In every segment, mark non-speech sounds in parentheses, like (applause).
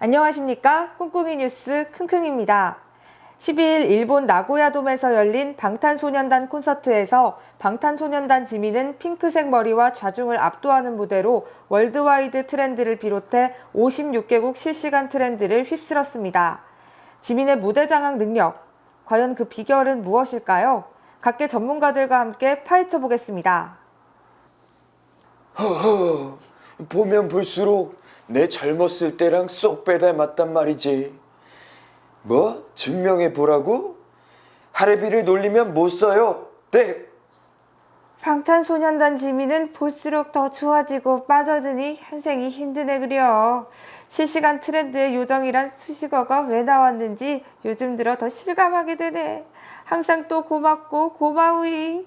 안녕하십니까? 꿍꿍이 뉴스 킁킁입니다. 12일 일본 나고야돔에서 열린 방탄소년단 콘서트에서 방탄소년단 지민은 핑크색 머리와 좌중을 압도하는 무대로 월드와이드 트렌드를 비롯해 56개국 실시간 트렌드를 휩쓸었습니다. 지민의 무대 장악 능력, 과연 그 비결은 무엇일까요? 각계 전문가들과 함께 파헤쳐 보겠습니다. 허허, 보면 볼수록 내 젊었을 때랑 쏙 빼닮았단 말이지. 뭐? 증명해 보라고? 하레비를 놀리면 못 써요. 네. 방탄소년단 지민은 볼수록 더 좋아지고 빠져드니 현생이 힘드네 그려. 실시간 트렌드의 요정이란 수식어가 왜 나왔는지 요즘 들어 더 실감하게 되네. 항상 또 고맙고 고마우이.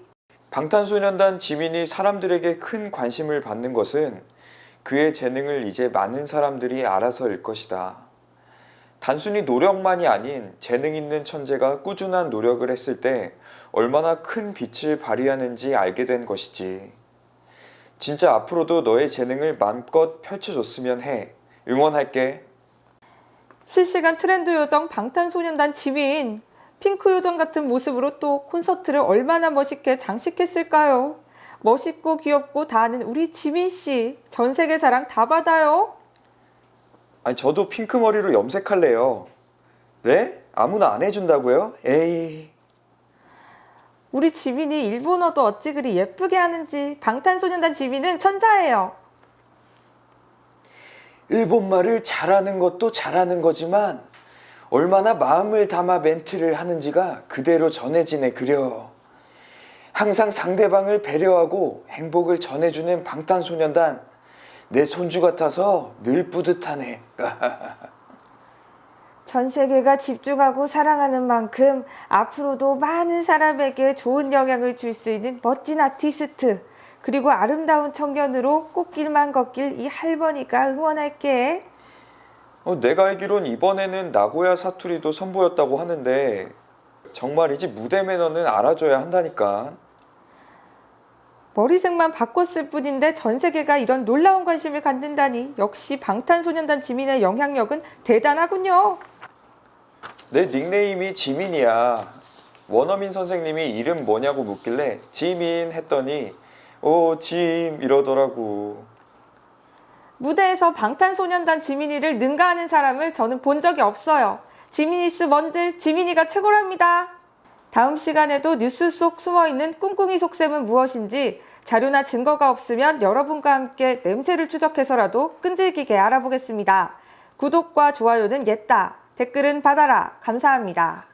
방탄소년단 지민이 사람들에게 큰 관심을 받는 것은 그의 재능을 이제 많은 사람들이 알아서일 것이다. 단순히 노력만이 아닌 재능 있는 천재가 꾸준한 노력을 했을 때 얼마나 큰 빛을 발휘하는지 알게 된 것이지. 진짜 앞으로도 너의 재능을 마음껏 펼쳐줬으면 해. 응원할게. 실시간 트렌드 요정 방탄소년단 지민. 핑크 요정 같은 모습으로 또 콘서트를 얼마나 멋있게 장식했을까요? 멋있고 귀엽고 다 아는 우리 지민 씨. 전 세계 사랑 다 받아요. 아니 저도 핑크 머리로 염색할래요. 네? 아무나 안 해준다고요? 에이. 우리 지민이 일본어도 어찌 그리 예쁘게 하는지 방탄소년단 지민은 천사예요. 일본 말을 잘하는 것도 잘하는 거지만 얼마나 마음을 담아 멘트를 하는지가 그대로 전해지네 그려. 항상 상대방을 배려하고 행복을 전해주는 방탄소년단 내 손주 같아서 늘 뿌듯하네. (laughs) 전 세계가 집중하고 사랑하는 만큼 앞으로도 많은 사람에게 좋은 영향을 줄 수 있는 멋진 아티스트 그리고 아름다운 청년으로 꽃길만 걷길 이 할머니가 응원할게. 어, 내가 알기론 이번에는 나고야 사투리도 선보였다고 하는데 정말이지 무대 매너는 알아줘야 한다니까. 머리색만 바꿨을 뿐인데 전 세계가 이런 놀라운 관심을 갖는다니 역시 방탄소년단 지민의 영향력은 대단하군요. 내 닉네임이 지민이야. 원어민 선생님이 이름 뭐냐고 묻길래 지민 했더니 오, 짐 이러더라고. 무대에서 방탄소년단 지민이를 능가하는 사람을 저는 본 적이 없어요. 지미니스 먼들 지민이가 최고랍니다. 다음 시간에도 뉴스 속 숨어있는 꿍꿍이 속셈은 무엇인지 자료나 증거가 없으면 여러분과 함께 냄새를 추적해서라도 끈질기게 알아보겠습니다. 구독과 좋아요는 옛다. 댓글은 받아라. 감사합니다.